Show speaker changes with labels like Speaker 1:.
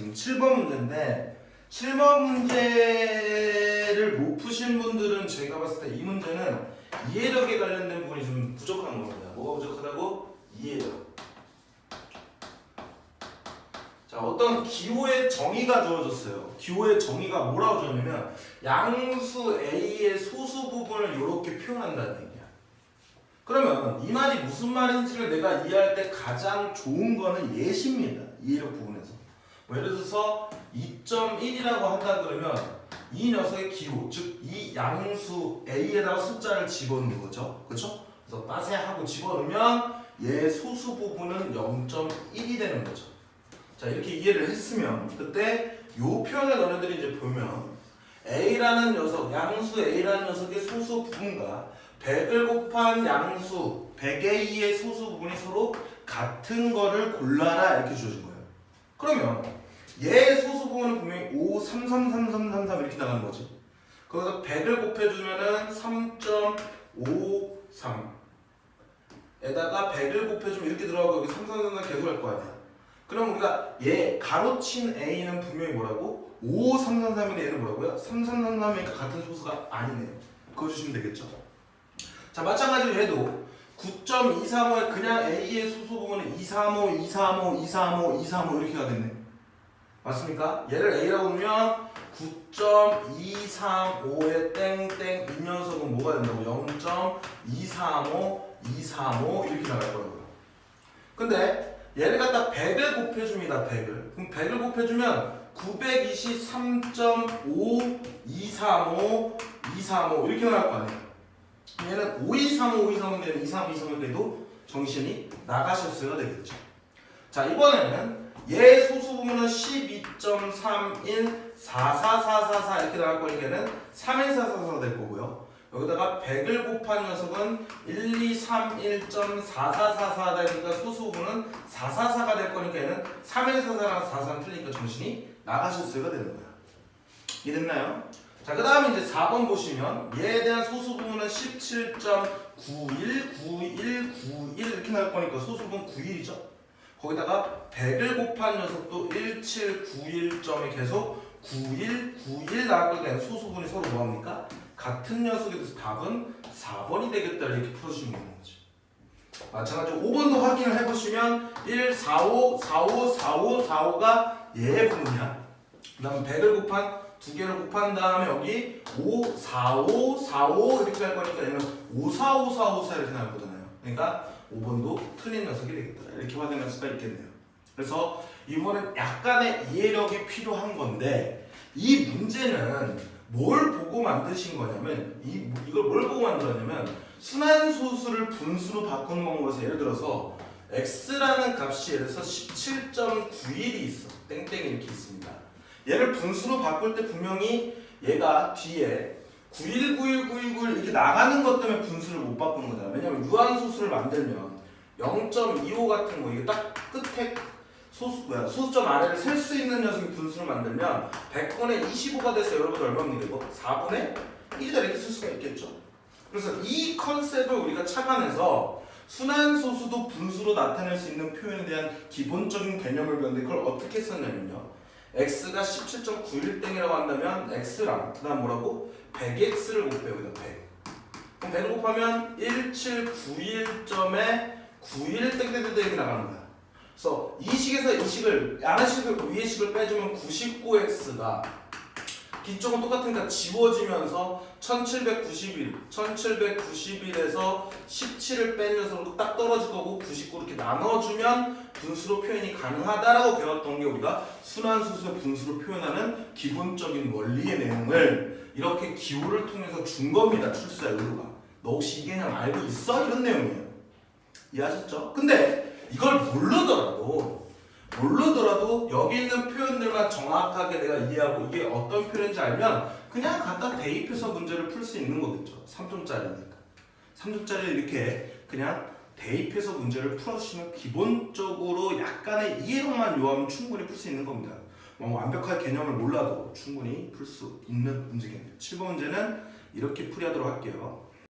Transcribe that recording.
Speaker 1: 지금 7번 문제인데 7번 문제를 못 푸신 분들은 제가 봤을 때 이 문제는 이해력에 관련된 부분이 좀 부족한 겁니다. 뭐가 부족하다고? 이해력. 자, 어떤 기호의 정의가 주어졌어요. 기호의 정의가 뭐라고 주어졌냐면 양수 A의 소수 부분을 이렇게 표현한다는 얘기야. 그러면 이 말이 무슨 말인지를 내가 이해할 때 가장 좋은 거는 예시입니다. 이해력 부분에서. 뭐 예를 들어서 2.1이라고 한다 그러면 이 녀석의 기호, 즉 이 양수 A에다가 숫자를 집어넣는 거죠. 그렇죠? 그래서 따세하고 집어넣으면 얘 소수 부분은 0.1이 되는 거죠. 자 이렇게 이해를 했으면 그때 요 표현을 너네들이 이제 보면 A라는 녀석, 양수 A라는 녀석의 소수 부분과 100을 곱한 양수 100A의 소수 부분이 서로 같은 거를 골라라 이렇게 주어진 거예요. 그러면 얘 소수 부분은 분명히 5, 3, 3, 3, 3, 3, 3 이렇게 나가는 거지. 거기서 100을 곱해주면은 3.53 에다가 100을 곱해주면 이렇게 들어가고 여기 3, 3, 3, 3 계속 할 거 아니야. 그럼 우리가 얘 가로친 A는 분명히 뭐라고? 5, 3, 3, 3인데 얘는 뭐라고요? 3, 3, 3, 3이니까 같은 소수가 아니네요. 그거 주시면 되겠죠. 자 마찬가지로 얘도 9.235에 그냥 A의 소수 부분은 235, 235, 235, 235 이렇게 가겠네. 맞습니까? 얘를 A라고 놓으면 9.235에 땡땡 이 녀석은 뭐가 된다고? 0.235, 235 이렇게 나갈 거라고요. 근데 얘를 갖다 100을 곱해줍니다. 100을. 그럼 100을 곱해주면 923.5, 235, 235 이렇게 나갈 거 아니에요. 얘는 5235, 5235 되는 23, 23 돼도 정신이 나가셨어야 되겠죠. 자 이번에는 얘 소수 부분은 12.31, 44444 이렇게 나갈 거니까 얘는 31444 될 거고요. 여기다가 100을 곱한 녀석은 1231.4444 되니까 소수 부분은 444가 될 거니까 얘는 3144랑 44는 틀리니까 정신이 나가셨어야 되는 거야. 이해됐나요? 자, 그 다음에 이제 4번 보시면 얘에 대한 소수 부분은 17.91, 91, 91 이렇게 나올 거니까 소수 부분 91이죠. 거기다가 100을 곱한 녀석도 1791점이 계속 91, 91 나올 거니까 소수 부분이 서로 뭐합니까? 같은 녀석에 대해서 답은 4번이 되겠다 이렇게 풀어주시면 되는 거죠. 마찬가지로 5번도 확인을 해보시면 1, 4, 5, 4, 5, 4, 5, 4, 5가 얘 부분이야. 그 다음 100을 곱한 두 개를 곱한 다음에 여기 5, 4, 5, 4, 5 이렇게 할 거니까 얘는 5, 4, 5, 4, 5, 4 이렇게 나올 거잖아요. 그러니까 5번도 틀린 녀석이 되겠다. 이렇게 확인할 수가 있겠네요. 그래서 이번엔 약간의 이해력이 필요한 건데 이 문제는 뭘 보고 만드신 거냐면 이, 이걸 뭘 보고 만들었냐면 순환소수를 분수로 바꾸는 방법에서 예를 들어서 x라는 값이 예를 들어서 17.91이 있어. 땡땡이 이렇게 있습니다. 얘를 분수로 바꿀 때 분명히 얘가 뒤에 919191 이렇게 나가는 것 때문에 분수를 못 바꾸는 거잖아. 왜냐면 유한소수를 만들면 0.25 같은 거 이게 딱 끝에 소수 뭐야 소수점 아래를 셀 수 있는 녀석이 분수를 만들면 100분의 25가 돼서 여러분 얼마입니까 이거? 4분의 1이다 이렇게 쓸 수가 있겠죠. 그래서 이 컨셉을 우리가 착안해서 순환소수도 분수로 나타낼 수 있는 표현에 대한 기본적인 개념을 배웠는데 그걸 어떻게 썼냐면요. X가 17.91 땡이라고 한다면 x랑 그 다음 뭐라고? 100x를 곱해요. 여기다 100. 그럼 100을 곱하면 1791점에 91 땡땡땡땡이 나가는 거야. 그래서 이 식에서 이 식을 아래 식을 위에 식을 빼주면 99x가 뒤쪽은 똑같으니까 지워지면서 1791, 1791에서 17을 뺀 녀석으로 딱 떨어질 거고 99 이렇게 나눠주면 분수로 표현이 가능하다라고 배웠던 게 우리가 순환수수의 분수로 표현하는 기본적인 원리의 내용을 이렇게 기호를 통해서 준 겁니다. 출제자 의도가. 너 혹시 이 개념 알고 있어? 이런 내용이에요. 이해하셨죠? 근데 이걸 모르더라도 모르더라도 여기 있는 표현들만 정확하게 내가 이해하고 이게 어떤 표현인지 알면 그냥 갖다 대입해서 문제를 풀 수 있는 거겠죠. 3점짜리니까. 3점짜리 이렇게 그냥 대입해서 문제를 풀어주시면 기본적으로 약간의 이해력만 요하면 충분히 풀 수 있는 겁니다. 뭐 완벽한 개념을 몰라도 충분히 풀 수 있는 문제겠네요. 7번 문제는 이렇게 풀이하도록 할게요.